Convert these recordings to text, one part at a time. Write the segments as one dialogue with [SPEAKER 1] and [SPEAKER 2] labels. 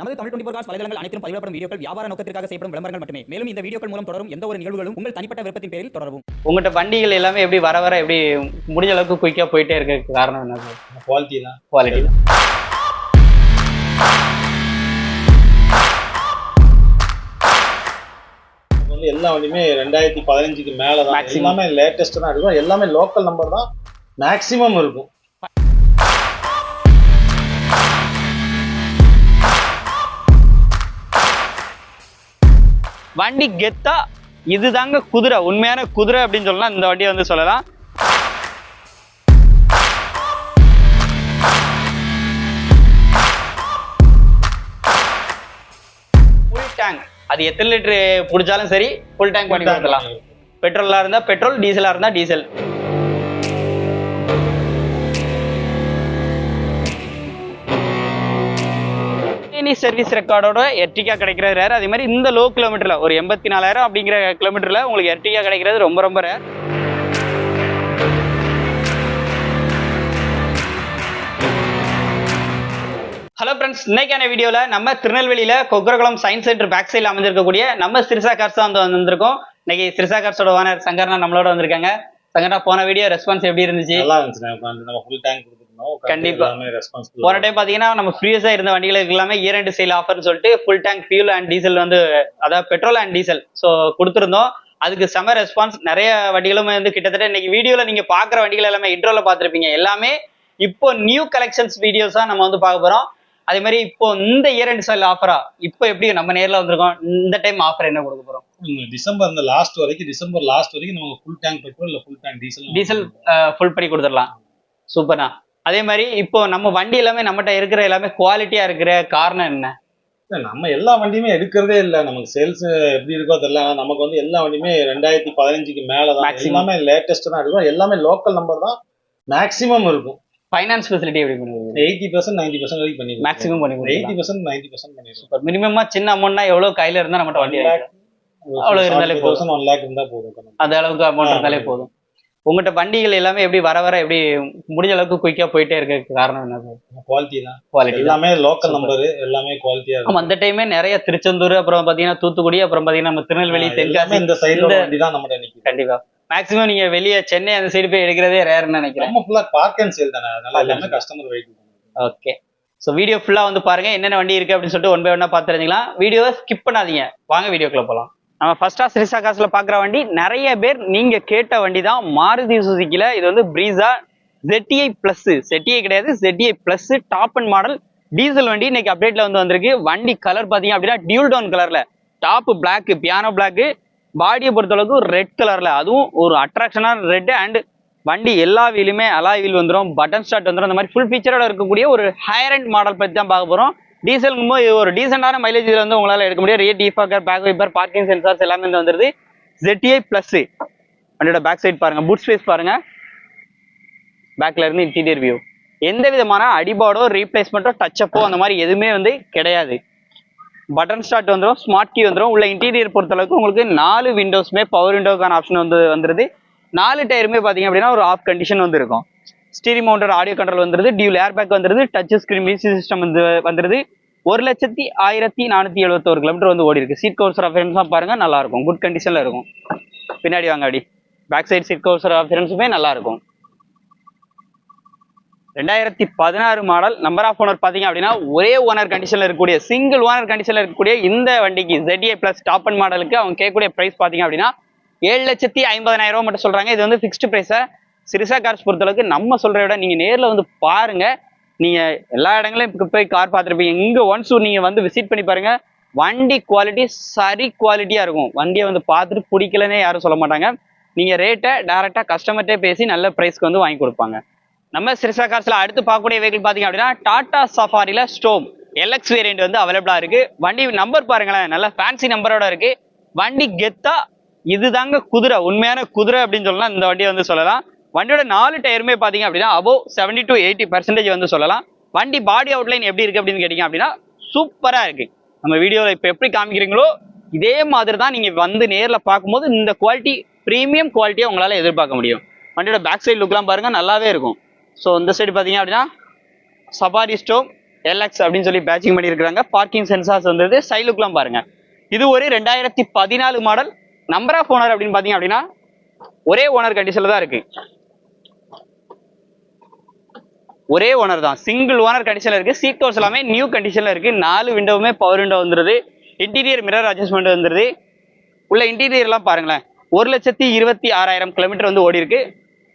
[SPEAKER 1] நமது Tamil twenty cos வலைதளங்கள் அனைத்தும் பதிவிடப்படும் வீடியோக்கள் வியாபார நோக்கத்திற்காக செய்யப்படும் விளம்பரங்கள் மட்டுமே. மேலும் இந்த வீடியோக்கள் மூலம் தொடரும் எந்த ஒரு நிகழ்வுகளும் உங்கள் தனிப்பட்ட விருப்பத்தின் பேரில் தொடரவும்.
[SPEAKER 2] உங்கள்கிட்ட வண்டிகள் எல்லாமே எப்படி வர வர எப்படி முடிஞ்ச அளவுக்கு குயிக்காக போயிட்டே இருக்க காரணம் என்ன சார்
[SPEAKER 3] குவாலிட்டி தான்.
[SPEAKER 2] குவாலிட்டி
[SPEAKER 3] இப்ப வந்து எல்லா வண்டியுமே ரெண்டாயிரத்தி பதினஞ்சுக்கு மேல தான். எல்லாமே லேட்டஸ்ட் தான். இருக்கும் எல்லாமே லோக்கல் நம்பர் தான். மேக்ஸிமம் இருக்கும்.
[SPEAKER 2] வண்டி கெத்தா இதுதாங்க குதிரை. உண்மையான குதிரை அப்படின்னு சொல்லலாம். இந்த வண்டியை வந்து சொல்லலாம். ஃபுல் டேங்க் அது எத்தனை லிட்டரு பிடிச்சாலும் சரி ஃபுல் டேங்க் பண்ணி கொடுத்துடலாம். பெட்ரோலா இருந்தா பெட்ரோல் டீசலா இருந்தா டீசல் இனி சர்வீஸ் ரெக்கார்டோட எர்டிகா கிடைக்கிறது ரேர் அதே மாதிரி இந்த லோ கிலோமீட்டர்ல ஒரு எண்பத்தி நாலாயிரம் அப்படிங்கிற கிலோமீட்டரில் உங்களுக்கு எர்டிகா கிடைக்கிறது ரொம்ப ரொம்ப ரேர் ஹலோ ஃப்ரெண்ட்ஸ் இன்னைக்கான வீடியோவில் நம்ம திருநெல்வேலியில கொக்கரகுளம் சயின்ஸ் சென்டர் பேக் சைடில் அமைஞ்சிருக்கக்கூடிய நம்ம சிறுசா கார்ஸ் தான் வந்து வந்திருக்கோம் இன்னைக்கு சிறுசா கார்ஸோட ஓனர் சங்கர்னா நம்மளோட வந்திருக்காங்க. சங்கர்னா போன வீடியோ ரெஸ்பான்ஸ் எப்படி இருந்துச்சு?
[SPEAKER 3] நல்லா இருந்துச்சு. நம்ம ஃபுல் டேங்க்
[SPEAKER 2] கண்டிப்பா. போன டைம் பாத்தீங்கன்னா நம்ம ஃப்ரீஸா இருந்த வண்டிகளுக்கு எல்லாமே இயர் ரெண்டு சேல் ஆஃபர்னு சொல்லிட்டு full tank fuel and diesel வந்து அதாவது பெட்ரோல் அண்ட் டீசல் ஸோ கொடுத்துருந்தோம். அதுக்கு செம ரெஸ்பான்ஸ் நிறைய வண்டிகளும் வந்து கிட்டத்தட்ட இன்னைக்கு வீடியோல நீங்க பாக்குற வண்டிகள் எல்லாமே இன்ட்ரோல பார்த்திருப்பீங்க. எல்லாமே இப்போ நியூ கலெக்ஷன்ஸ் வீடியோஸா நம்ம வந்து பார்க்க போறோம். அதே மாதிரி இப்போ இந்த இயர் ரெண்டு சேல் ஆஃபரா இப்போ எப்படி நம்ம நேர்ல வந்திருக்கோம்? இந்த டைம் ஆஃபர் என்ன கொடுக்க போறோம்?
[SPEAKER 3] டிசம்பர் இந்த லாஸ்ட் வரைக்கும் டிசம்பர் லாஸ்ட் வரைக்கும் நம்ம ஃபுல் டேங்க் பெட்ரோல் இல்ல full tank diesel
[SPEAKER 2] diesel full பண்ணி கொடுத்துடலாம். சூப்பர்ண்ணா அதே மாதிரி இப்போ நம்ம வண்டி எல்லாமே நம்மகிட்ட இருக்கிற எல்லாமே குவாலிட்டியா இருக்கிற காரணம் என்ன?
[SPEAKER 3] நம்ம எல்லா வண்டியுமே எடுக்கிறதே இல்ல. நமக்கு சேல்ஸ் எப்படி இருக்கோ தெரியல. நமக்கு வந்து எல்லா வண்டியுமே ரெண்டாயிரத்தி பதினஞ்சுக்கு மேல தான். எல்லாமே லேட்டஸ்ட் தான் இருக்கும் எல்லாமே லோக்கல் நம்பர் தான் மேக்ஸிமம் இருக்கும்.
[SPEAKER 2] ஃபைனான்ஸ் ஃபெசிலிட்டி எப்படி பண்ணுவீங்க
[SPEAKER 3] எயிட்டி பர்சன்ட் நைன்டி பர்சன்ட் வரைக்கும் பண்ணி
[SPEAKER 2] மேக்ஸிமம் பண்ணி
[SPEAKER 3] எயிட்டி பர்சன்ட் நைன்டி பர்சன்ட் பண்ணிடுவோம்
[SPEAKER 2] சூப்பர் மினிமமா சின்ன அமௌண்ட்னா எவ்வளவு கையில இருந்தா நம்மகிட்ட வண்டி அவ்வளவு இருந்தாலே போதும்.
[SPEAKER 3] ஒன் லேக் இருந்தா போதும்.
[SPEAKER 2] அந்த அளவுக்கு அமௌண்ட் இருந்தாலே போதும். உங்ககிட்ட வண்டிகள் எல்லாமே எப்படி வர வர எப்படி முடிஞ்ச அளவுக்கு குயிக்கா போயிட்டே இருக்க காரணம் என்ன சார்
[SPEAKER 3] குவாலிட்டி தான்.
[SPEAKER 2] குவாலிட்டி
[SPEAKER 3] எல்லாமே லோக்கல். நம்பர் எல்லாமே குவாலிட்டியா
[SPEAKER 2] ஆமா அந்த டைமே நிறைய திருச்செந்தூர் அப்புறம் பாத்தீங்கன்னா தூத்துக்குடி அப்புறம் பாத்தீங்கன்னா நம்ம திருநெல்வேலி தென்காசி
[SPEAKER 3] இந்த சைடுல வண்டி தான் நம்மகிட்ட நிக்குது.
[SPEAKER 2] கண்டிப்பா. மேக்ஸிமம் நீங்க வெளியே சென்னை அந்த சைடு போய் எடுக்கிறதே ரேர்னு நினைக்கிறேன்.
[SPEAKER 3] நம்ம ஃபுல்லா பார்க் அண்ட் சேல் தானே. அதனால எல்லாமே customer wait
[SPEAKER 2] okay so video ஃபுல்லாக வந்து பாருங்க. என்னென்ன வண்டி இருக்கு அப்படின்னு சொல்லிட்டு ஒன் பை ஒன்னா பார்த்து தெரிஞ்சுக்கலாம். வீடியோவை ஸ்கிப் பண்ணாதீங்க. வாங்க வீடியோக்குள்ள போகலாம் நம்ம ஃபர்ஸ்டா சிரிசா காசுல பார்க்குற வண்டி நிறைய பேர் நீங்க கேட்ட வண்டி தான் மாருதி சுசுக்கில இது வந்து பிரீசா ZTI பிளஸ் செட்டிஐ கிடையாது ZTI plus top and model diesel வண்டி இன்னைக்கு அப்டேட்ல வந்து வந்திருக்கு. வண்டி கலர் பாத்தீங்க அப்படின்னா டியூல் டவுன் கலர்ல டாப் பிளாக் பியானோ பிளாக் பாடியை பொறுத்தளவுக்கு ரெட் கலர்ல அதுவும் ஒரு அட்ராக்ஷனான ரெட் அண்ட் வண்டி எல்லா வீலுமே அலா வீல் வந்துடும் பட்டன் ஸ்டார்ட் வந்துடும் அந்த மாதிரி ஃபுல் ஃபீச்சரோட இருக்கக்கூடிய ஒரு ஹையர் அண்ட் மாடல் பற்றி தான் பார்க்க போகிறோம் டீசலுங்கும் போது இது ஒரு டீசெண்டான மைலேஜ் இதில் வந்து உங்களால் எடுக்க முடியும். Rear defogger back wiper parking sensors எல்லாமே வந்து வந்துருது. ZTI ப்ளஸ் வண்டியோட பேக் சைட் பாருங்கள் புட் ஸ்பேஸ் பாருங்கள் பேக்கில் இருந்து இன்டீரியர் வியூ எந்த விதமான அடிபாடோ ரீப்ளேஸ்மெண்ட்டோ டச்சப்போ அந்த மாதிரி எதுவுமே வந்து கிடையாது. பட்டன் ஸ்டார்ட் வந்துடும் ஸ்மார்ட் கீ வந்துடும் உள்ள இன்டீரியர் பொறுத்தளவுக்கு உங்களுக்கு நாலு விண்டோஸ்மே பவர் விண்டோக்கான ஆப்ஷன் வந்து வந்துருது. நாலு டயருமே பார்த்தீங்க அப்படின்னா ஒரு ஆஃப் கண்டிஷன் வந்து இருக்கும். ஸ்டீரிங் மவுண்டட் ஆடியோ கண்ட்ரோல் வந்துருது டியூல் ஏர் பேக் வந்துருது டச் ஸ்கிரீன் மியூசிக் சிஸ்டம் வந்து வந்துருது. ஒரு லட்சத்தி ஆயிரத்தி நானூற்றி எழுபத்தோரு கிலோமீட்டர் வந்து ஓடி இருக்கு. சீட் கவர்ஸ் ரெஃபரன்ஸாக பாருங்க நல்லா இருக்கும். குட் கண்டிஷனில் இருக்கும். பின்னாடி வாங்க அடி. பேக் சைடு சீட் கவர்ஸ் ரெஃபரன்ஸுமே நல்லா இருக்கும். ரெண்டாயிரத்தி பதினாறு மாடல் நம்பர் ஆஃப் ஓனர் பார்த்தீங்க அப்படின்னா ஒரே ஓனர் கண்டிஷனில் இருக்கக்கூடிய சிங்கிள் ஓனர் கண்டிஷனில் இருக்கக்கூடிய இந்த வண்டிக்கு ஜெட்ஏ ப்ளஸ் டாப் அண்ட் மாடலுக்கு அவங்க கேட்கக்கூடிய ப்ரைஸ் பார்த்தீங்க அப்படின்னா ஏழு லட்சத்தி ஐம்பதாயிரம் ரூபா மட்டும் சொல்றாங்க. இது வந்து ஃபிக்ஸ்டு ப்ரைஸை சிரிசா கார்ஸ் பொறுத்தளவுக்கு நம்ம சொல்கிறத விட நீங்கள் நேரில் வந்து பாருங்க. நீங்கள் எல்லா இடங்களையும் போய் கார் பார்த்துருப்பீங்க. இங்கே ஒன்ஸ் நீங்கள் வந்து விசிட் பண்ணி பாருங்கள் வண்டி குவாலிட்டி சரி குவாலிட்டியாக இருக்கும். வண்டியை வந்து பார்த்துட்டு பிடிக்கலன்னே யாரும் சொல்ல மாட்டாங்க. நீங்கள் ரேட்டை டேரெக்டாக கஸ்டமர்கிட்டே பேசி நல்ல ப்ரைஸ்க்கு வந்து வாங்கி கொடுப்பாங்க. நம்ம சிரிசா கார்ஸில் அடுத்து பார்க்கக்கூடிய வெஹிக்கிள் பார்த்தீங்க அப்படின்னா டாடா சஃபாரியில் ஸ்டோம் எல்எக்ஸ் வேரியண்ட் வந்து அவைலபிளாக இருக்குது வண்டி நம்பர் பாருங்களேன். நல்ல ஃபேன்சி நம்பரோட இருக்குது வண்டி கெத்தா இதுதாங்க குதிரை. உண்மையான குதிரை அப்படின்னு சொல்லலாம். இந்த வண்டியை வந்து சொல்லலாம். வண்டியோட நாலு டயருமே பார்த்தீங்க அப்படின்னா above seventy to eighty percentage வந்து சொல்லலாம். வண்டி பாடி அவுட்லைன் எப்படி இருக்கு அப்படின்னு கேட்டிங்க அப்படின்னா சூப்பராக இருக்கு. நம்ம வீடியோவில் இப்போ எப்படி காமிக்கிறீங்களோ இதே மாதிரி தான் நீங்கள் வந்து நேரில் பார்க்கும்போது இந்த குவாலிட்டி ப்ரீமியம் குவாலிட்டியை உங்களால் எதிர்பார்க்க முடியும். வண்டியோட பேக் சைடு லுக்லாம் பாருங்கள் நல்லாவே இருக்கும். ஸோ இந்த சைடு பார்த்தீங்க அப்படின்னா சபாரி ஸ்டோவ் எல்எக்ஸ் அப்படின்னு சொல்லி பேட்சிங் பண்ணியிருக்கிறாங்க. பார்க்கிங் சென்சார்ஸ் வந்தது சைலுக்குலாம் பாருங்கள் இது ஒரு ரெண்டாயிரத்தி பதினாலு மாடல் நம்பர் ஆஃப் ஓனர் அப்படின்னு பார்த்தீங்க அப்படின்னா ஒரே ஓனர் கண்டிஷனில் தான் இருக்குது ஒரே ஓனர் தான். சிங்கிள் ஓனர் கண்டிஷன்ல இருக்கு. சீட் கவர்ஸ் எல்லாமே நியூ கண்டிஷன்ல இருக்கு. நாலு விண்டோவுமே பவர் விண்டோ வந்துருது. இன்டீரியர் மிரர் அட்ஜஸ்ட்மெண்ட் வந்துருது. உள்ள இன்டீரியர்லாம் பாருங்களேன். ஒரு லட்சத்தி இருபத்தி ஆறாயிரம் கிலோமீட்டர் வந்து ஓடி இருக்கு.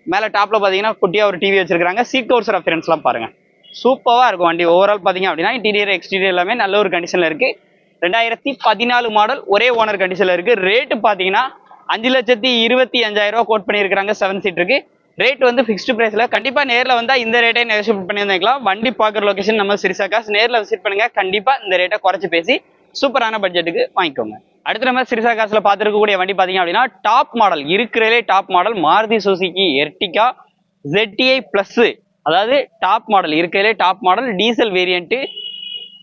[SPEAKER 2] மேல டாப்ல பாத்தீங்கன்னா குட்டியா ஒரு டிவி வச்சிருக்காங்க சீட் கவர்ஸ் ரெஃபரன்ஸ் எல்லாம் பாருங்க. சூப்பராக இருக்கும் வண்டி. ஓவரால் பாத்தீங்க அப்படின்னா இன்டீரியர் எக்ஸ்டீரியர் எல்லாமே நல்ல ஒரு கண்டிஷன்ல இருக்கு. ரெண்டாயிரத்தி பதினாலு மாடல் ஒரே ஓனர் கண்டிஷன்ல இருக்கு. ரேட்டு பாத்தீங்கன்னா அஞ்சு லட்சத்தி இருபத்தி அஞ்சாயிரம் ரூபா கோட் பண்ணியிருக்கிறாங்க. செவன் சீட்ருக்கு ரேட் வந்து ஃபிக்ஸ்டு ப்ரைஸில் கண்டிப்பாக நேரில் வந்தால் இந்த ரேட்டே நெகோஷியேட் பண்ணி வண்டி பார்க்குற லொக்கேஷன் நம்ம சிரிசாக்காஸ் நேரில் விசிட் பண்ணுங்கள் கண்டிப்பாக இந்த ரேட்டை குறைச்சி பேசி சூப்பரான பட்ஜெட்டுக்கு வாங்கிக்கோங்க. அடுத்து நம்ம சிரிசா காசில் பார்த்துருக்கக்கூடிய வண்டி பார்த்தீங்க அப்படின்னா டாப் மாடல் இருக்கிறதே top model Maruti Suzuki Ertiga ZDi plus அதாவது டாப் மாடல் இருக்கிறதே டாப் மாடல் டீசல் வேரியண்ட்டு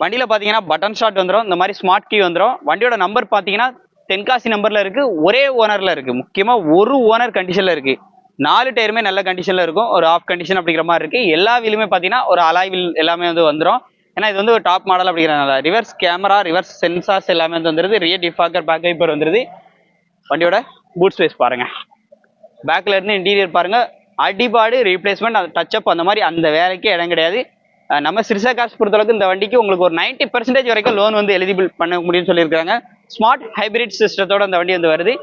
[SPEAKER 2] வண்டியில் பார்த்தீங்கன்னா பட்டன் ஷாட் வந்துடும் இந்த மாதிரி ஸ்மார்ட் கீ வந்துடும் வண்டியோட நம்பர் பார்த்தீங்கன்னா தென்காசி நம்பரில் இருக்குது ஒரே ஓனரில் இருக்குது முக்கியமாக ஒரு ஓனர் கண்டிஷனில் இருக்குது நாலு டயருமே நல்ல கண்டிஷனில் இருக்கும். ஒரு ஆஃப் கண்டிஷன் அப்படிங்கிற மாதிரி இருக்குது எல்லா வீலுமே பார்த்தீங்கன்னா ஒரு அலாய் வீல் எல்லாமே வந்து வந்துடும் ஏன்னா இது வந்து ஒரு டாப் மாடல் அப்படிங்கிறனால ரிவர்ஸ் கேமரா ரிவர்ஸ் சென்சார்ஸ் எல்லாமே வந்து வந்துருது. ரியர் டிஃபாக்கர் பேக் வைப்பர் வந்துருது. வண்டியோட பூட் ஸ்பேஸ் பாருங்கள் பேக்கில் இருந்து இன்டீரியர் பாருங்கள் அடிபாடு ரீப்ளேஸ்மெண்ட் அந்த டச்சப் அந்த மாதிரி அந்த வேலைக்கே இடம் கிடையாது. நம்ம சிறுசா காசு பொறுத்தளவுக்கு இந்த வண்டிக்கு உங்களுக்கு ஒரு 90% பர்சன்டேஜ் வரைக்கும் லோன் வந்து எலிஜிபிள் பண்ண முடியும்னு சொல்லியிருக்காங்க ஸ்மார்ட் ஹைபிரிட் சிஸ்டத்தோட அந்த வண்டி வந்து வருது.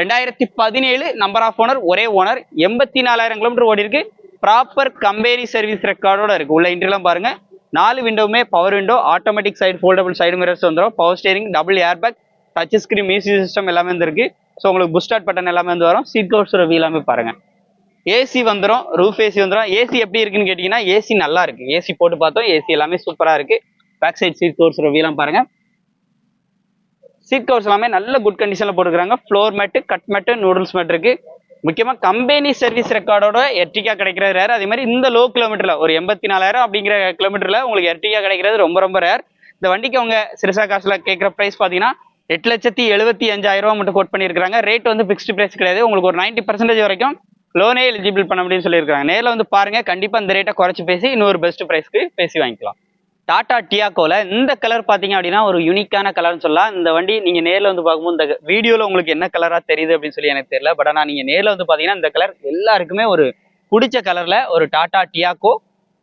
[SPEAKER 2] ரெண்டாயிரத்தி பதினேழு நம்பர் ஆஃப் ஓனர் ஒரே ஓனர் எண்பத்தி நாலாயிரம் கிலோமீட்டர் ஓடி இருக்கு ப்ராப்பர் கம்பெனி சர்வீஸ் ரெக்கார்டோட இருக்கு. உள்ள இன்ட்ரெலாம் பாருங்க. நாலு விண்டோவுமே power window automatic side foldable side mirrors வந்துடும் power steering double airbag touch screen music system எல்லாமே வந்துருக்கு. ஸோ உங்களுக்கு புஷ் ஸ்டார்ட் பட்டன் எல்லாமே வந்து வரும். சீட் கவர்ஸ் வீ எல்லாமே பாருங்க. ஏசி வந்துடும் ரூஃப் ஏசி வந்துடும் ஏசி எப்படி இருக்குன்னு கேட்டிங்கன்னா ஏசி நல்லா இருக்கு. ஏசி போட்டு பார்த்தோம். ஏசி எல்லாமே சூப்பராக இருக்கு. பேக் சைட் சீட் கவர்ஸ் ரவிலாம் பாருங்க. சீட் கவர்ஸ் எல்லாமே நல்ல குட் கண்டிஷனில் போட்டுக்கிறாங்க. Floor mat cut mat noodles mat இருக்கு. முக்கியமாக கம்பெனி சர்வீஸ் ரெக்கார்டோட எர்டிகா கிடைக்கிறது ரேர் அதே மாதிரி இந்த லோ கிலோமீட்டரில் ஒரு எண்பத்தி நாலாயிரம் அப்படிங்கிற கிலோமீட்டரில் உங்களுக்கு எர்டிகா கிடைக்கிறது ரொம்ப ரொம்ப ரேர் இந்த வண்டிக்கு அவங்க சிறுசா காசில் கேட்குற ப்ரைஸ் பார்த்தீங்கன்னா எட்டு லட்சத்தி எழுபத்தி அஞ்சாயிரம் ரூபா மட்டும் கோட் பண்ணியிருக்காங்க ரேட் வந்து ஃபிக்ஸ்டு ப்ரைஸ் கிடையாது. உங்களுக்கு ஒரு 90% பர்சன்டேஜ் வரைக்கும் லோனே எலிஜிபிள் பண்ண முடியும்னு சொல்லியிருக்காங்க நேரில் வந்து பாருங்க. கண்டிப்பாக இந்த ரேட்டை குறைச்சி பேசி இன்னொரு பெஸ்ட் ப்ரைஸ்க்கு பேசி வாங்கிக்கலாம். டாடா டியாக்கோல இந்த கலர் பாத்தீங்க அப்படின்னா ஒரு யூனிக்கான கலர்னு சொல்லலாம். இந்த வண்டி நீங்க நேர்ல வந்து பார்க்கும்போது இந்த வீடியோல உங்களுக்கு என்ன கலரா தெரியுது அப்படின்னு சொல்லி எனக்கு தெரியல. பட் ஆனா நீங்க நேர்ல வந்து பாத்தீங்கன்னா இந்த கலர் எல்லாருக்குமே ஒரு பிடிச்ச கலர்ல ஒரு டாடா டியாக்கோ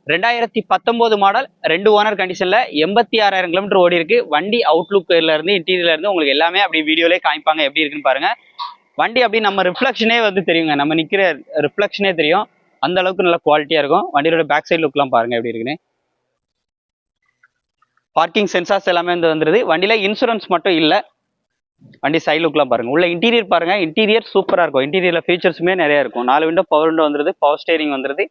[SPEAKER 2] ரெண்டாயிரத்தி பத்தொன்பது மாடல் ரெண்டு ஓனர் கண்டிஷன்ல எண்பத்தி ஆறாயிரம் கிலோமீட்டர் ஓடி இருக்கு. வண்டி அவுட்லுக்ல இருந்து இன்டீரியர்ல இருந்து உங்களுக்கு எல்லாமே அப்படி வீடியோலே காமிப்பாங்க எப்படி இருக்குன்னு பாருங்க. வண்டி அப்படி நம்ம ரிஃப்ளெக்ஷனே வந்து தெரியுங்க. நம்ம நிக்கிற ரிஃப்ளெக்ஷனே தெரியும். அந்த அளவுக்கு நல்ல குவாலிட்டியா இருக்கும். வண்டியோட பேக் சைடு லுக்லாம் பாருங்க எப்படி இருக்குன்னு. பார்க்கிங் சென்சார்ஸ் எல்லாமே வந்து வந்துருது. வண்டியில இன்சூரன்ஸ் மட்டும் இல்லை. வண்டி சைடு லுக்லாம் உள்ள இன்டீரியர் பாருங்க. இன்டீரியர் சூப்பராக இருக்கும். இன்டீரியரில் ஃபீச்சர்ஸுமே நிறையா இருக்கும். நாலு விண்டோ பவர் விண்டோ வந்துருது. பவர் ஸ்டேரிங் வந்துருது.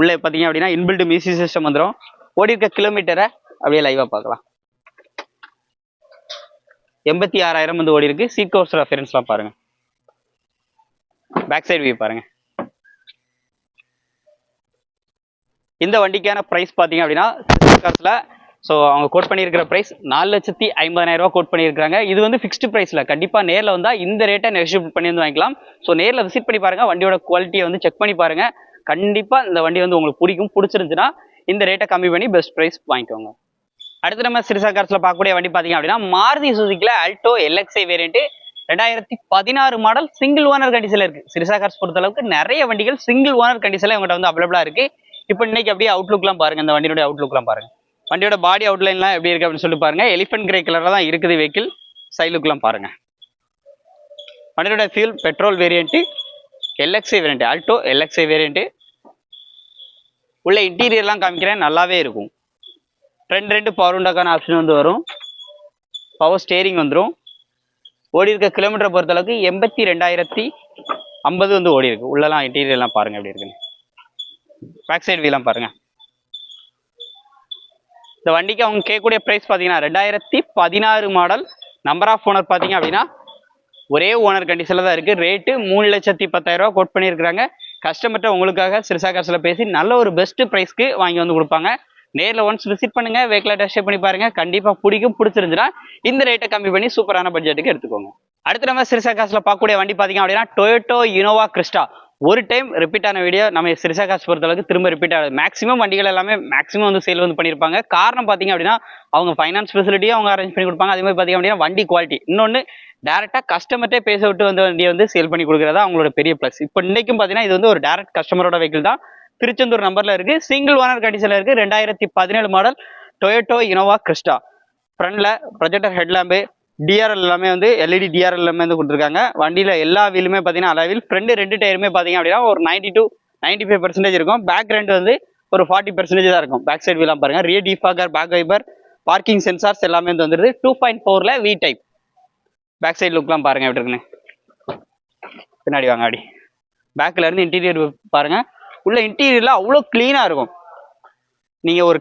[SPEAKER 2] உள்ளே பார்த்தீங்க அப்படின்னா இன்பில்டு மியூசிக் சிஸ்டம் வந்துடும் ஓடி இருக்க கிலோமீட்டரை அப்படியே லைவாக பார்க்கலாம். எண்பத்தி ஆறாயிரம் வந்து ஓடி இருக்கு. சீட் கோர்ஸ் ரெஃபரன்ஸ்லாம் பாருங்க. பேக் சைடு வியூ பாருங்க. இந்த வண்டிக்கான ப்ரைஸ் பார்த்தீங்க அப்படின்னா காசுல ஸோ அவங்க கோட் பண்ணியிருக்கிற ப்ரைஸ் நாலு லட்சத்தி ஐம்பதாயிரம் ரூபா கோட் பண்ணியிருக்காங்க இது வந்து ஃபிக்ஸ்டு ப்ரைஸில் கண்டிப்பா நேர்ல வந்தால் இந்த ரேட்டை நெகோஷியேட் பண்ணி வந்து வாங்கிக்கலாம். ஸோ நேர்ல விசிட் பண்ணி பாருங்க வண்டியோட குவாலிட்டியை வந்து செக் பண்ணி பாருங்க. கண்டிப்பா இந்த வண்டி வந்து உங்களுக்கு பிடிக்கும் பிடிச்சிருந்துச்சுன்னா இந்த ரேட்டை கம்மி பண்ணி பெஸ்ட் ப்ரைஸ் வாங்கிக்கோங்க. அடுத்து நம்ம சிறுசா கார்ஸ்ல பார்க்கக்கூடிய வண்டி பாத்தீங்க அப்படின்னா மாருதி சுசுக்கில் அல்டோ எல்எக்ஸ்ஐ வேரியன்ட்டு ரெண்டாயிரத்தி பதினாறு மாடல் சிங்கிள் ஓனர் கண்டிஷன்ல இருக்கு. சிறுசா கார்ஸ் பொறுத்த அளவுக்கு நிறைய வண்டிகள் சிங்கிள் ஓனர் கண்டிஷனில் இவங்ககிட்ட வந்து அவைலபிளாக இருக்கு. இப்போ இன்னைக்கு அப்படியே அவுட்லுக்லாம் பாருங்க இந்த வண்டியோட அவுட்லுக்லாம் பாருங்க. வண்டியோட பாடி அவுட்லைன்லாம் எப்படி இருக்கு அப்படின்னு சொல்லி பாருங்க. எலிஃபென்ட் கிரே கலரில் தான் இருக்குது வெஹிக்கிள் சைலுக்கெலாம் பாருங்க. வண்டியோட fuel petrol variant LXi variant Alto LXi variant உள்ள இன்டீரியர்லாம் காமிக்கிறேன். நல்லாவே இருக்கும். ரெண்டு ரெண்டு பவர் உண்டாக்கான ஆப்ஷன் வந்து வரும். பவர் ஸ்டேரிங் வந்துடும் ஓடி இருக்க கிலோமீட்டரை பொறுத்தளவுக்கு எண்பத்தி ரெண்டாயிரத்தி ஐம்பது வந்து ஓடி இருக்கு. உள்ளலாம் இன்டீரியர்லாம் பாருங்கள் எப்படி இருக்குன்னு. பேக் சைடு வீலாம் பாருங்கள் இந்த வண்டிக்கு அவங்க கேட்கக்கூடிய ப்ரைஸ் பார்த்தீங்கன்னா ரெண்டாயிரத்தி பதினாறு மாடல் நம்பர் ஆஃப் ஓனர் பார்த்தீங்க அப்படின்னா ஒரே ஓனர் கண்டிஷனில் தான் இருக்குது ரேட்டு மூணு லட்சத்தி பத்தாயிரம் ரூபா கோட் பண்ணியிருக்கிறாங்க. கஸ்டமர்கிட்ட உங்களுக்காக சிறுசா காசில் பேசி நல்ல ஒரு பெஸ்ட் ப்ரைஸ்க்கு வாங்கி வந்து கொடுப்பாங்க. நேரில் ஒன்ஸ் விசிட் பண்ணுங்க வெஹிக்கிளை டெஸ்ட் பண்ணி பாருங்க. கண்டிப்பாக பிடிக்கும் பிடிச்சிருந்துச்சுன்னா இந்த ரேட்டை கம்மி பண்ணி சூப்பரான பட்ஜெட்டுக்கு எடுத்துக்கோங்க. அடுத்து நம்ம சிறுசா காசில் பார்க்கக்கூடிய வண்டி பார்த்தீங்க அப்படின்னா டொயோட்டோ இனோவா கிறிஸ்டா ஒரு டைம் ரிப்பீட் ஆன வீடியோ நம்ம சிறுசா காசு பொறுத்தளவுக்கு திரும்ப ரிப்பீட் ஆகுது. மேக்ஸிமம் வண்டிகள் எல்லாமே மேக்ஸிமம் வந்து சேல் வந்து பண்ணியிருப்பாங்க காரணம் பார்த்தீங்க அப்படின்னா அவங்க ஃபைனான்ஸ் ஃபெசிலிட்டியும் அவங்க அரேஞ்ச் பண்ணி கொடுப்பாங்க. அதே மாதிரி பார்த்தீங்க அப்படின்னா வண்டி குவாலிட்டி இன்னொன்று டேரெக்டாக கஸ்டமர்ட்டே பேச விட்டு வந்து வண்டியை வந்து சேல் பண்ணி கொடுக்குறதா அவங்களோட பெரிய ப்ளஸ் இப்போ இன்னைக்கும் பார்த்தீங்கன்னா இது வந்து ஒரு டேரக்ட் கஸ்டமரோட வெஹிக்கிள் தான். திருச்செந்தூர் நம்பரில் இருக்குது சிங்கிள் ஓனர் கண்டிஷனில் இருக்குது ரெண்டாயிரத்தி பதினேழு மாடல் டொயோட்டோ இனோவா கிறிஸ்டா ஃப்ரண்டில் ப்ரொஜெக்டர் ஹெட்லாம்பு டிஆர்எல் எல்லாமே வந்து எல்இடி டிஆர்எல் எல்லாமே வந்து கொடுத்துருக்காங்க. வண்டியில் எல்லா வீலுமே பார்த்தீங்கன்னா அளவில் ஃப்ரண்ட் ரெண்டு டயருமே பார்த்தீங்க அப்படின்னா ஒரு ninety to ninety five percentage இருக்கும். பேக் ரெண்டு வந்து ஒரு ஃபார்ட்டி பர்சன்டேஜ் தான் இருக்கும். பேக் சைடு வீலாம் பாருங்கள் rear defogger back wiper parking sensors எல்லாமே வந்து வந்துருது. டூ பாயிண்ட் ஃபோரில் வி டைப் பேக் சைட் லுக்லாம் பாருங்கள் எப்படி இருக்குன்னு. பின்னாடி வாங்க அடி. பேக்கில் இருந்து இன்டீரியர் பாருங்கள் உள்ள இன்டீரியரில் அவ்வளோ க்ளீனாக இருக்கும். நீங்கள் ஒரு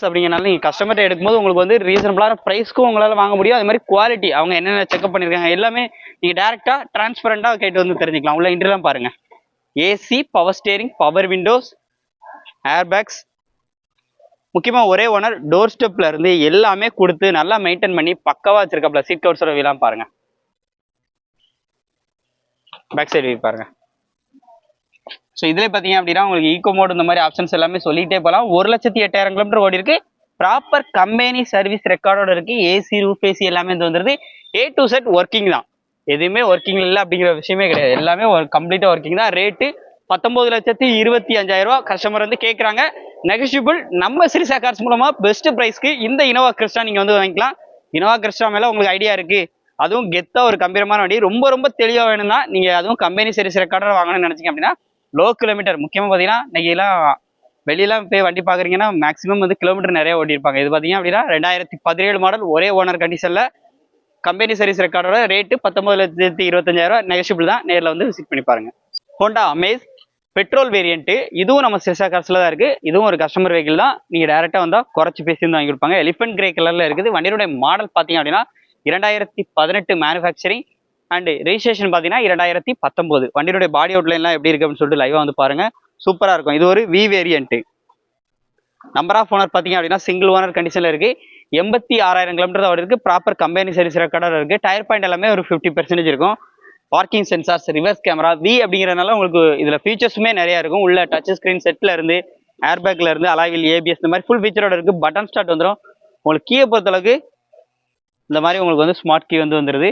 [SPEAKER 2] கஸ்டமர் அப்படிங்கறனால நீங்கள் கஸ்டமர்கிட்ட எடுக்கும்போது உங்களுக்கு வந்து ரீசனபிளான ப்ரைஸ்க்கும் உங்களால வாங்க முடியும். அது மாதிரி குவாலிட்டி அவங்க என்னென்ன செக்அப் பண்ணிருக்காங்க எல்லாமே நீங்கள் டேரெக்டாக டிரான்ஸ்பரண்டா கேட்டு வந்து தெரிஞ்சுக்கலாம். உள்ள இன்டர்லாம் பாருங்க. AC power steering power windows airbags முக்கியமா ஒரே ஓனர் டோர் ஸ்டெப்ல இருந்து எல்லாமே கொடுத்து நல்லா மெயின்டைன் பண்ணி பக்கவா வச்சிருக்காப்ல சீட் கவர்ஸோட வீலாம் பாருங்க. பேக் சைடு பாருங்க. ஸோ இதில் பார்த்தீங்க அப்படின்னா உங்களுக்கு ஈகோ மோட் இந்த மாதிரி ஆப்ஷன்ஸ் எல்லாமே சொல்லிகிட்டே போகலாம் ஒரு லட்சத்தி எட்டாயிரம் கிலோமீட்டர் ஓடி இருக்கு. ப்ராப்பர் கம்பெனி சர்வீஸ் ரெக்கார்டோட இருக்கு. ஏசி ரூஃப் ஏசி எல்லாமே இது வந்துருது. ஏ டு செட் ஒர்க்கிங் தான். எதுவுமே ஒர்க்கிங் இல்லை அப்படிங்கிற விஷயமே கிடையாது. எல்லாமே கம்ப்ளீட்டாக ஒர்க்கிங் தான். ரேட்டு பத்தொன்பது லட்சத்தி இருபத்தி அஞ்சாயிரம் ரூபா. கஸ்டமர் வந்து கேட்குறாங்க நெகஷியபிள் நம்ம சிரிசா கார்ஸ் மூலமாக பெஸ்ட் ப்ரைஸ்க்கு இந்த இனோவா கிறிஸ்டா நீங்கள் வந்து வாங்கிக்கலாம். இனோவா கிறிஸ்டா மேலே உங்களுக்கு ஐடியா இருக்கு. அதுவும் கெத்தாக ஒரு கம்பீரமான வண்டி. ரொம்ப ரொம்ப தெளிவாக வேணும்னா நீங்க அதுவும் கம்பெனி சர்வீஸ் ரெக்கார்டர் வாங்கணும்னு நினச்சிங்க அப்படின்னா லோ கிலோமீட்டர். முக்கியமாக பார்த்தீங்கன்னா இன்னைக்கெல்லாம் வெளியெல்லாம் போய் வண்டி பார்க்குறீங்கன்னா மேக்ஸிமம் வந்து கிலோமீட்டர் நிறைய ஓட்டியிருப்பாங்க. இது பார்த்தீங்கன்னா அப்படின்னா ரெண்டாயிரத்தி பதினேழு மாடல் ஒரே ஓனர் கண்டிஷனில் கம்பெனி சர்வீஸ் ரெக்கார்டோட ரேட்டு பத்தொம்பது லட்சத்தி இருபத்தஞ்சாயிரம் நெகஷிபிள் தான். நேரில் வந்து விசிட் பண்ணி பாருங்க. ஹோண்டா அமேஸ் பெட்ரோல் வேரியண்ட்டு இதுவும் நம்ம சிசா காசுல தான் இருக்குது இதுவும் ஒரு கஸ்டமர் வெஹிக்கிள் தான். நீங்கள் டேரெக்டாக வந்தால் குறைச்சி பேசி வந்து வாங்கி கொடுப்பாங்க. எலிஃபென்ட் கிரே கலரில் இருக்குது. வண்டியோட மாடல் பார்த்தீங்க அப்படின்னா இரண்டாயிரத்தி பதினெட்டு மேனுஃபேக்சரிங் அண்ட் ரெஜிஸ்ட்ரேஷன் பார்த்தீங்கன்னா இரண்டாயிரத்தி பத்தொம்போது. வண்டியோட பாடி அவுட்லைன்லாம் எப்படி இருக்கு அப்படின்னு சொல்லிட்டு லைவாக வந்து பாருங்க. சூப்பராக இருக்கும். இது ஒரு V variant number of owner பார்த்தீங்க அப்படின்னா சிங்கிள் ஓனர் கண்டிஷனில் இருக்குது எண்பத்தி ஆறாயிரம் கிலோமீட்டர் தான் இருக்குது ப்ராப்பர் கம்பெனி சர்வீஸ் ரெக்கார்டர் இருக்குது டயர் பாயிண்ட் எல்லாமே ஒரு ஃபிஃப்டி பெர்சன்டேஜ் இருக்கும். Parking sensors reverse camera V அப்படிங்கிறதுனால உங்களுக்கு இதில் ஃபீச்சர்ஸுமே நிறையா இருக்கும். உள்ள டச் ஸ்க்ரீன் செட்டில் இருந்து ஏர்பேக்கில் இருந்து அலாவில் ஏபிஎஸ் இந்த மாதிரி ஃபுல் ஃபீச்சரோட இருக்குது பட்டன் ஸ்டார்ட் வந்துடும் உங்களுக்கு கீயை பொறுத்தளவுக்கு இந்த மாதிரி உங்களுக்கு வந்து ஸ்மார்ட் கீ வந்து வந்துடுது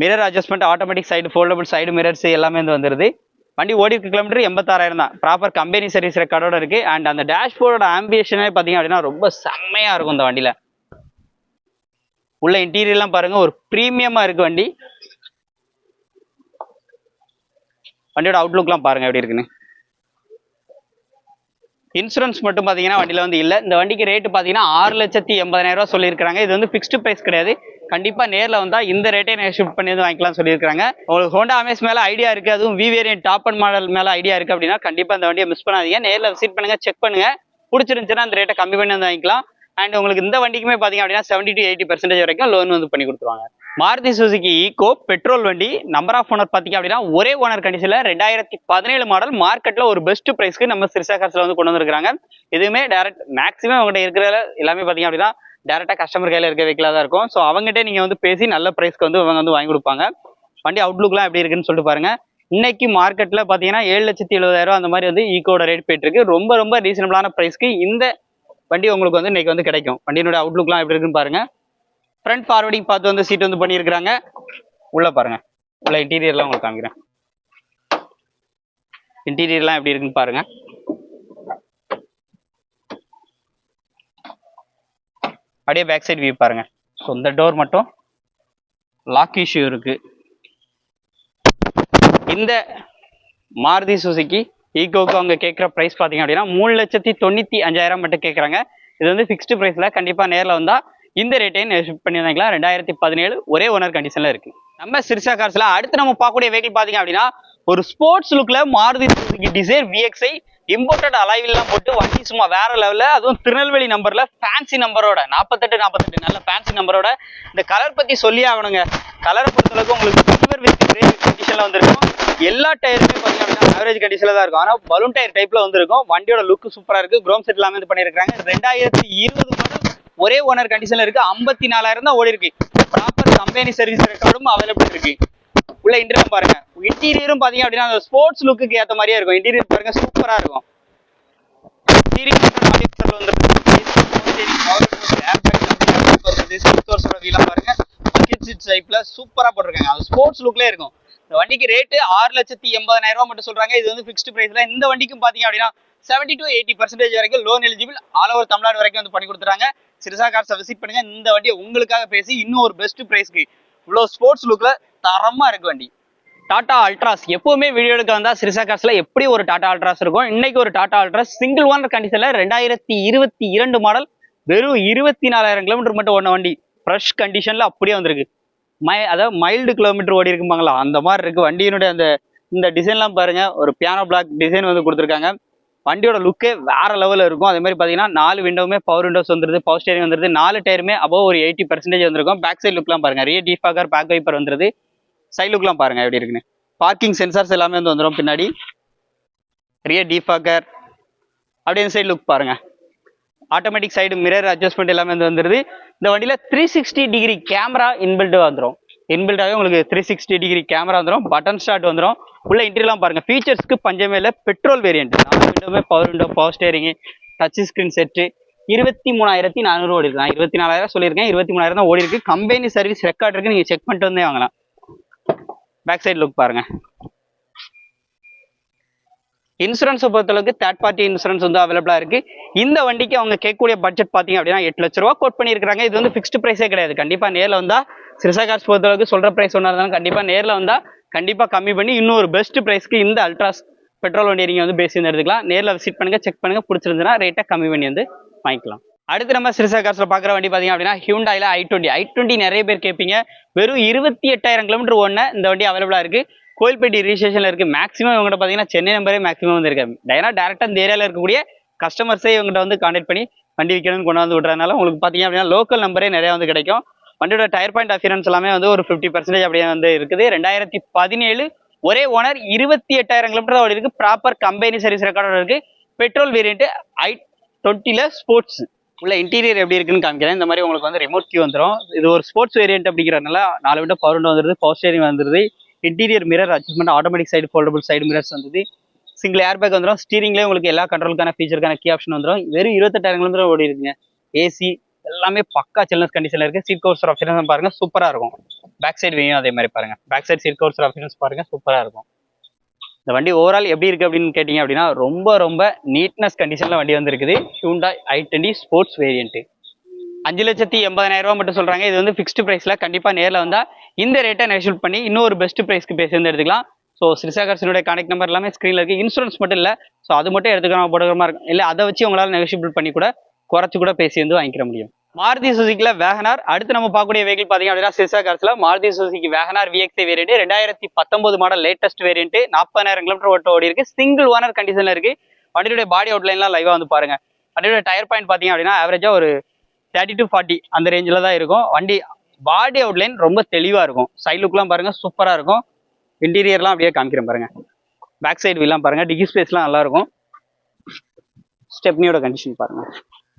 [SPEAKER 2] mirror adjustment automatic side foldable side mirrors எல்லாமே வந்து வந்துருது. வண்டி ஓடி இருக்க கிலோமீட்டர் எண்பத்தாறாயிரம் தான். ப்ராப்பர் கம்பெனி சர்வீஸ் ரெக்கார்டோட இருக்கு. அண்ட் அந்த டேஷ்போர்டோட ஆம்பியேஷனே பார்த்தீங்க அப்படின்னா ரொம்ப செம்மையா இருக்கும் இந்த வண்டியில. உள்ள இன்டீரியர்லாம் பாருங்க ஒரு ப்ரீமியமா இருக்கு வண்டி. வண்டியோட அவுட்லுக்லாம் பாருங்க எப்படி இருக்குன்னு. இன்சூரன்ஸ் மட்டும் பார்த்தீங்கன்னா வண்டியில் வந்து இல்லை. இந்த வண்டிக்கு ரேட்டு பார்த்தீங்கன்னா ஆறு லட்சத்தி எண்பதாயிரம் ரூபா சொல்லியிருக்காங்க இது வந்து ஃபிக்ஸ்டு ப்ரைஸ் கிடையாது. கண்டிப்பாக நேரில் வந்தால் இந்த ரேட்டே நான் ஷிஃப்ட் பண்ணி வந்து வாங்கிக்கலாம் சொல்லியிருக்காங்க உங்களுக்கு ஹோண்டா அமேஸ் மேலே ஐடியா இருக்குது அதுவும் V variant top and model மேலே ஐடியா இருக்குது அப்படின்னா கண்டிப்பாக இந்த வண்டியை மிஸ் பண்ணாதீங்க. நேரில் விசிட் பண்ணுங்க செக் பண்ணுங்க. பிடிச்சிருந்துச்சுன்னா அந்த ரேட்டை கம்மி பண்ணி வந்து வாங்கிக்கலாம். அண்ட் உங்களுக்கு இந்த வண்டிக்குமே பார்த்தீங்க அப்படின்னா செவன்டி டு எயிட்டி பர்சன்டேஜ் வரைக்கும் லோன் வந்து பண்ணி கொடுத்துருவாங்க. மாருதி சுசுகி ஈகோ பெட்ரோல் வண்டி நம்பர் ஆஃப் ஓனர் பார்த்தீங்க அப்படின்னா ஒரே ஓனர் கண்டிஷனில் ரெண்டாயிரத்தி பதினேழு மாடல் மார்க்கெட்டில் ஒரு பெஸ்ட் ப்ரைஸ்க்கு நம்ம சிறுசா காசில் வந்து கொண்டு வந்திருக்காங்க இதுவுமே டேரக்ட் மேக்ஸிமம் அவங்ககிட்ட இருக்கிற எல்லாமே பார்த்தீங்க அப்படின்னா டேரெக்டாக கஸ்டமர் கையில் இருக்க வெஹிக்கிளாக தான் இருக்கும். ஸோ அவங்ககிட்ட நீங்கள் வந்து பேசி நல்ல ப்ரைஸ்க்கு வந்து அவங்க வந்து வாங்கி கொடுப்பாங்க. வண்டி அவுட்லுக்லாம் எப்படி இருக்குன்னு சொல்லிட்டு பாருங்கள் இன்னைக்கு மார்க்கெட்டில் பார்த்தீங்கன்னா ஏழு லட்சத்தி எழுபதாயிரம் அந்த மாதிரி வந்து ஈக்கோட ரேட் போயிட்டு இருக்கு. ரொம்ப ரொம்ப ரீசனபிளான ப்ரைஸ்க்கு இந்த வண்டி உங்களுக்கு வந்து இன்னைக்கு வந்து கிடைக்கும். வண்டியினுடைய அவுட்லுக்லாம் எப்படி இருக்குன்னு பாருங்க. ஃப்ரண்ட் ஃபார்வர்டிங் பார்த்து வந்து சீட் வந்து பண்ணியிருக்கிறாங்க. உள்ளே பாருங்க. உள்ள இன்டீரியர்லாம் உங்களுக்கு காமிக்கிறேன். இன்டீரியர்லாம் எப்படி இருக்குன்னு பாருங்கள் அப்படியே பேக் சைடு வியூ பாருங்க. ஸோ இந்த டோர் மட்டும் லாக் இஷ்யூ இருக்கு. இந்த மாருதி சுசுக்கி ஈகோக்கு அவங்க கேட்குற ப்ரைஸ் பார்த்தீங்க அப்படின்னா மூணு லட்சத்தி தொண்ணூற்றி அஞ்சாயிரம் மட்டும் கேட்குறாங்க. இது வந்து ஃபிக்ஸ்டு ப்ரைஸில் கண்டிப்பாக நேரில் வந்தால் இந்த ரேட்டையும் ஷிஃப்ட் பண்ணியிருந்தாங்களா ரெண்டாயிரத்தி பதினேழு ஒரே ஓனர் கண்டிஷனில் இருக்கு. நம்ம சிறுசா கார்ஸில் அடுத்து நம்ம பார்க்கக்கூடிய வெஹிக்கிள் பார்த்தீங்க அப்படின்னா ஒரு ஸ்போர்ட்ஸ் லுக்கில் மாருதி சுசுகி டிசைர் விஎக்ஸை இம்போர்ட்டட் அலைவில்லாம் போட்டு வண்டி சும்மா வேற லெவலில் அதுவும் திருநெல்வேலி நம்பரில் ஃபேன்சி நம்பரோட நாற்பத்தெட்டு நாற்பத்தெட்டு நல்ல ஃபேன்சி நம்பரோட இந்த கலர் பற்றி சொல்லி ஆகணுங்க. கலரை பொறுத்தளவுக்கு உங்களுக்கு சில்வர் வித் கிரே கண்டிஷனில் வந்திருக்கும். எல்லா டயருமே பார்த்தீங்கன்னா ஆவரேஜ் கண்டிஷனில் தான் இருக்கும். ஆனால் பலூன் டயர் டைப்பில் வந்திருக்கும். வண்டியோட லுக் சூப்பராக இருக்குது குரோம் செட் எல்லாமே இது பண்ணியிருக்காங்க ரெண்டாயிரத்தி இருபது மாடல் ஒரே ஓனர் கண்டிஷனில் இருக்குது ஐம்பத்தி நாலாயிரம் தான் ஓடி இருக்கு ப்ராப்பர் கம்பெனி சர்வீஸ் ரெக்கார்டும் அவைலபிள் இருக்குது உள்ள இன்டீரியர் பாருங்க. இன்டீரியரும் பாத்தீங்க அப்படின்னா அந்த ஸ்போர்ட்ஸ் லுக்கு ஏத்த மாதிரியே இருக்கும். இன்டீரியர் பாருங்க சூப்பரா இருக்கும். ஸ்டீரிங் ஆடியோ பாருங்க பக்கெட் சீட் சூப்பரா போட்டிருக்காங்க அது ஸ்போர்ட்ஸ் லுக்லயே இருக்கும். இந்த வண்டிக்கு ரேட்டு ஆறு லட்சத்தி எண்பதாயிரம் ரூபாய் மட்டும் சொல்றாங்க. இது வந்து ஃபிக்ஸ்டு பிரைஸ்ல இந்த வண்டிக்கும் பாத்தீங்க அப்படின்னா செவன்டி டு எயிட்டி பர்சன்டேஜ் வரைக்கும் loan eligible all over Tamil Nadu வரைக்கும் வந்து பண்ணி கொடுத்துறாங்க சிறுசா கார்ஸை விசிட் பண்ணுங்க. இந்த வண்டியை உங்களுக்காக பேசி இன்னும் ஒரு பெஸ்ட் பிரைஸ்க்கு இவ்வளோ ஸ்போர்ட்ஸ் லுக்கில் தரமாக இருக்கு வண்டி. டாடா அல்ட்ராஸ் எப்பவுமே வீடியோ எடுக்க வந்தால் சிறுசா எப்படி ஒரு டாடா அல்ட்ராஸ் இருக்கும்? இன்னைக்கு ஒரு டாடா அல்ட்ராஸ் சிங்கிள் ஓனர் கண்டிஷனில் ரெண்டாயிரத்தி இருபத்தி இரண்டு மாடல் வெறும் இருபத்தி நாலாயிரம் கிலோமீட்டர் மட்டும் ஓடின வண்டி. ஃப்ரெஷ் கண்டிஷனில் அப்படியே வந்திருக்கு. மை அதாவது மைல்டு கிலோமீட்டர் ஓடி இருக்குமாங்களா அந்த மாதிரி இருக்குது வண்டியினுடைய அந்த இந்த டிசைன்லாம் பாருங்கள் ஒரு பியானோ பிளாக் டிசைன் வந்து கொடுத்துருக்காங்க. வண்டியோட லுக்கே வேற லெவலில் இருக்கும். அதே மாதிரி பார்த்தீங்கன்னா நாலு விண்டோவுமே பவர் விண்டோஸ் வந்துருது பவர் ஸ்டேரிங் வந்துருது நாலு டயருமே அபவ் ஒரு எயிட்டி பர்சன்டேஜ் வந்திருக்கும். பேக் சைடு லுக்லாம் பாருங்க. ரிய டீஃபாகர் பேக் வைப்பர் வந்துருது. சைடு லுக்லாம் பாருங்க எப்படி இருக்குன்னு. பார்க்கிங் சென்சார்ஸ் எல்லாமே வந்து வந்துடும் பின்னாடி. ரிய டீஃபாகர் அப்படியே சைடு லுக் பாருங்க. ஆட்டோமேட்டிக் சைடு மிரர் அட்ஜஸ்ட்மெண்ட் எல்லாமே வந்து வந்துருது. இந்த வண்டியில் three sixty degree camera inbuilt வந்துடும் இன்பில்டாகவே உங்களுக்கு த்ரீ சிக்ஸ்டி டிகிரி கேமரா வந்துடும் பட்டன் ஸ்டார்ட் வந்துடும் உள்ள இன்டீரியர்லாம் பாருங்க. ஃபீச்சர்ஸ்க்கு பஞ்சமே இல்லை. பெட்ரோல் வேரியன்ட் நாலு விண்டோமே power window power steering touch screen set இருபத்தி மூணாயிரத்தி நானூறு ஓடி இருக்கு நான் இருபத்தி நாலாயிரம் சொல்லியிருக்கேன். இருபத்தி மூணாயிரம் தான் ஓடி இருக்கு கம்பெனி சர்வீஸ் ரெக்கார்ட் இருக்கு. நீங்கள் செக் பண்ணிட்டு வந்தே வாங்கலாம். பேக் சைடு லுக் பாருங்க. இன்சூரன்ஸை பொறுத்தளவுக்கு தேர்ட் பார்ட்டி இன்சூரன்ஸ் வந்து அவைலபிளாக இருக்குது இந்த வண்டிக்கு அவங்க கேட்கக்கூடிய பட்ஜெட் பார்த்தீங்க அப்படின்னா எட்டு லட்ச ரூபா கோட் பண்ணியிருக்காங்க இது வந்து ஃபிக்ஸ்டு ப்ரைஸே கிடையாது. கண்டிப்பாக நேரில் வந்தால் சிறுசா கார்ஸ் பொறுத்தளவுக்கு சொல்கிற ப்ரைஸ் ஒன்றா இருந்தாலும் கண்டிப்பாக நேரில் வந்தால் கண்டிப்பாக கம்மி பண்ணி இன்னும் ஒரு பெஸ்ட் ப்ரைஸ்க்கு இந்த அல்ட்ராஸ் பெட்ரோல் வண்டி நீங்கள் வந்து பேசி எடுத்துக்கலாம். நேரில் விசிட் பண்ணுங்க செக் பண்ணுங்கள் பிடிச்சிருந்துன்னா ரேட்டை கம்மி பண்ணி வந்து வாங்கிக்கலாம். அடுத்து நம்ம சிறுசா காசில் பார்க்குற வண்டி பார்த்தீங்க அப்படின்னா ஹியூண்டாயில ஐ டுவெண்ட்டி ஐ டுவெண்ட்டி நிறைய பேர் கேட்பீங்க. வெறும் இருபத்தி எட்டாயிரம் கிலோமீட்டர் ஓடின இந்த வண்டி அவைலபிளாக இருக்குது கோயில்பேட்டி ரிஜிஸ்ட்ரேஷன்ல இருக்கு. மேக்ஸிமம் இவங்ககிட்ட பாத்தீங்கன்னா சென்னை நம்பரே மேக்ஸிமம் வந்து இருக்காது டேரா டேரக்டா இந்த ஏரியால இருக்கக்கூடிய கஸ்டமர்ஸே இவங்ககிட்ட வந்து கான்டெக்ட் பண்ணி வண்டி விற்கணும்னு கொண்டு வந்து விடுறதுனால உங்களுக்கு பாத்தீங்க அப்படின்னா லோக்கல் நம்பரே நிறைய வந்து கிடைக்கும். வண்டியோட டயர் பாயிண்ட் அஃபியரன்ஸ் எல்லாமே வந்து ஒரு ஃபிஃப்டி பர்சன்டேஜ் அப்படியே வந்து இருக்குது. ரெண்டாயிரத்தி பதினேழு ஒரே ஓனர் இருபத்தி எட்டாயிரம் கிலோமீட்டர் ஓடி இருக்கு ப்ராப்பர் கம்பெனி சர்வீஸ் ரெக்கார்டோட இருக்கு. பெட்ரோல் வேரியன்ட் ஐ டுவெண்ட்டில ஸ்போர்ட்ஸ் உள்ள இன்டீரியர் எப்படி இருக்குன்னு காமிக்கிறேன். இந்த மாதிரி உங்களுக்கு வந்து ரிமோட் கியூ வந்துடும் இது ஒரு ஸ்போர்ட்ஸ் வேரியன்ட் அப்படிங்கிறதுனால நாலு விட பவர் வந்துருது. பவர் ஸ்டேரிங் வந்துருது. Interior mirror adjustment automatic side foldable side mirrors வந்தது. சிங்கிள் ஏர் பேக் வந்துடும் ஸ்டீரிங்லேயே உங்களுக்கு எல்லா கண்ட்ரோலுக்கான ஃபீச்சருக்கான கீ ஆப்ஷன் வந்துடும் வெறும் இருபத்தெட்டாயிரம் கிலோமீட்டர் ஓடி இருக்குங்க. ஏசி எல்லாமே பக்கா சில்னஸ் கண்டிஷனில் இருக்குது சீட் கவர்ஸ் ஆப்ஷன்ஸ் பாருங்க சூப்பராக இருக்கும். பேக் சைடு வேயும் அதே மாதிரி பாருங்க. Back side seat covers options பாருங்க சூப்பராக இருக்கும். இந்த வண்டி ஓவரால் எப்படி இருக்குது அப்படின்னு கேட்டிங்க அப்படின்னா ரொம்ப ரொம்ப நீட்னஸ் கண்டிஷனில் வண்டி வந்துருக்குது. Hyundai i twenty sports variant அஞ்சு லட்சத்தி எண்பதாயிரம் ரூபாய் மட்டும் சொல்றாங்க. இது வந்து ஃபிக்ஸ்டு பிரைஸ்ல கண்டிப்பா நேரில் வந்தா இந்த ரேட்டை நெகோஷியேட் பண்ணி இன்னும் ஒரு பெஸ்ட் பிரைஸ்க்கு பேசி எடுத்துக்கலாம். ஸோ ஸ்ரீசாகர்ஸனுடைய கான்டாக்ட் நம்பர் எல்லாமே ஸ்க்ரீன்ல இருக்கு. இன்சூரன்ஸ் மட்டும் இல்ல. ஸோ அது மட்டும் எடுத்துக்கலாம் போடுற இருக்கும். இல்ல அதை வச்சு உங்களால் நெகோஷியபிள் பண்ணி கூட குறைச்சு கூட பேசி வந்து வாங்கிக்கிற முடியும். மாருதி சுசுக்கில வேகனார். அடுத்து நம்ம பார்க்கக்கூடிய வெஹிக்கிள் பார்த்தீங்க அப்படின்னா சிறுசா கார்ஸ்ல Maruti Suzuki WagonR VXi variant ரெண்டாயிரத்தி பத்தொன்பது மாடல் லேட்டஸ்ட் வேரியன்ட் நாற்பதாயிரம் கிலோமீட்டர் ஓட்ட ஓடி இருக்கு. சிங்கிள் ஓனர் கண்டிஷன்ல இருக்கு. வண்டியுடைய பாடி அவுட்லைன்லாம் லைவா வந்து பாருங்க. வண்டியோட டயர் பாயிண்ட் பாத்தீங்க அப்படின்னா ஆவரேஜா ஒரு தேர்ட்டி டு ஃபார்ட்டி அந்த ரேஞ்சில் தான் இருக்கும். வண்டி பாடி அவுட்லைன் ரொம்ப தெளிவாக இருக்கும். சைட் லுக்லாம் பாருங்கள் சூப்பராக இருக்கும். இன்டீரியர்லாம் அப்படியே காமிக்கிறேன் பாருங்கள் பேக் சைடு வீலாம் பாருங்கள் டிகி ஸ்பேஸ்லாம் நல்லா இருக்கும். ஸ்டெப்னியோட கண்டிஷன் பாருங்கள்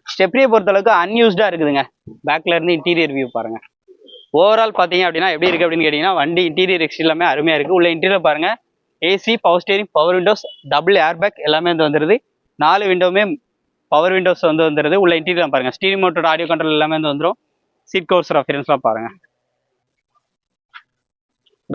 [SPEAKER 2] ஸ்டெப்னியை பொறுத்தளவுக்கு அன்யூஸ்டாக இருக்குதுங்க. பேக்லேருந்து இன்டீரியர் வியூ பாருங்கள் ஓவரால் பார்த்தீங்க அப்படின்னா எப்படி இருக்குது அப்படின்னு கேட்டிங்கன்னா வண்டி இன்டீரியர் எக்ஸ்ட் எல்லாமே அருமையாக இருக்குது உள்ள இன்டீரியர் பாருங்கள் AC power steering power windows double air bag எல்லாமே வந்து வந்துடுது நாலு விண்டோவுமே பவர் விண்டோஸ் வந்து வந்துருது. உள்ள இன்டீரியர் பாருங்க. ஸ்டீரிங் மோட்டோட ஆடியோ கண்ட்ரோல் எல்லாமே வந்து வந்துடும் சீட் கவர்ஸ் ரெஃபரன்ஸ்லாம் பாருங்க.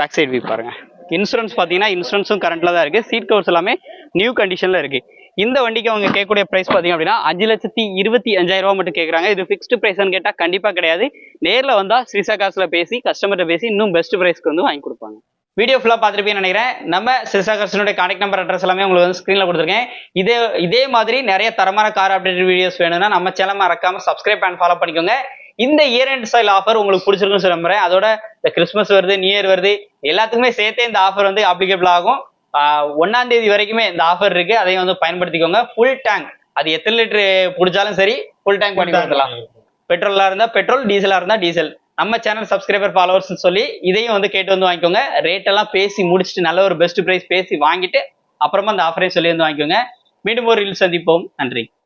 [SPEAKER 2] பேக் சைட் வியூ பாருங்க இன்சூரன்ஸ் பார்த்தீங்கன்னா இன்சூரன்ஸும் கரண்ட்ல தான் இருக்கு. சீட் கவர்ஸ் எல்லாமே நியூ கண்டிஷன்ல இருக்கு. இந்த வண்டிக்கு அவங்க கேட்கக்கூடிய பிரைஸ் பார்த்தீங்க அப்படின்னா அஞ்சு லட்சத்தி இருபத்தி அஞ்சாயிரம் ரூபா மட்டும் கேட்குறாங்க. இது ஃபிக்ஸ்டு ப்ரைஸ்னு கேட்டால் கண்டிப்பாக கிடையாது. நேரில் வந்தால் ஸ்ரீசா காசில் பேசி கஸ்டமர்கிட்ட பேசி இன்னும் பெஸ்ட் பிரைஸ்க்கு வந்து வாங்கி கொடுப்பாங்க. வீடியோ ஃபுல்லாக பார்த்துருப்பீங்கன்னு நினைக்கிறேன். நம்ம சிறுசா கார்ஸினுடைய கான்டாக்ட் நம்பர் அட்ரஸ் எல்லாமே உங்களுக்கு வந்து ஸ்க்ரீனில் கொடுத்துருக்கேன். இதே இதே மாதிரி நிறைய தரமான கார் அப்டேட் வீடியோஸ் வேணும்னா நம்ம சேனல் மறக்காம சப்ஸ்கிரைப் அண்ட் ஃபாலோ பண்ணிக்கோங்க. இந்த இயர் எண்ட் ஸ்டைல் ஆஃபர் உங்களுக்கு பிடிச்சிருக்குன்னு சொல்ல நம்புறேன். அதோட இந்த கிறிஸ்மஸ் வருது நியூ இயர் வருது எல்லாத்துக்குமே சேர்த்தே இந்த ஆஃபர் வந்து அப்ளிகபிள் ஆகும். ஒண்ணாம் தேதி வரைக்குமே இந்த ஆஃபர் இருக்கு. அதையும் வந்து பயன்படுத்திக்கோங்க. ஃபுல் டேங்க் அது எத்தனை லிட்டர் பிடிச்சாலும் சரி ஃபுல் டேங்க் பண்ணி கொடுக்கலாம் பெட்ரோலா இருந்தா பெட்ரோல் டீசலா இருந்தா டீசல் நம்ம சேனல் சப்ஸ்கிரைபர் ஃபாலோவர்ஸ் சொல்லி இதையும் வந்து கேட்டு வந்து வாங்கிக்கோங்க. ரேட் எல்லாம் பேசி முடிச்சுட்டு நல்ல ஒரு பெஸ்ட் பிரைஸ் பேசி வாங்கிட்டு அப்புறமா அந்த ஆஃபரையும் சொல்லி வந்து வாங்கிக்கோங்க. மீண்டும் ஒரு ரீல் சந்திப்போம். நன்றி.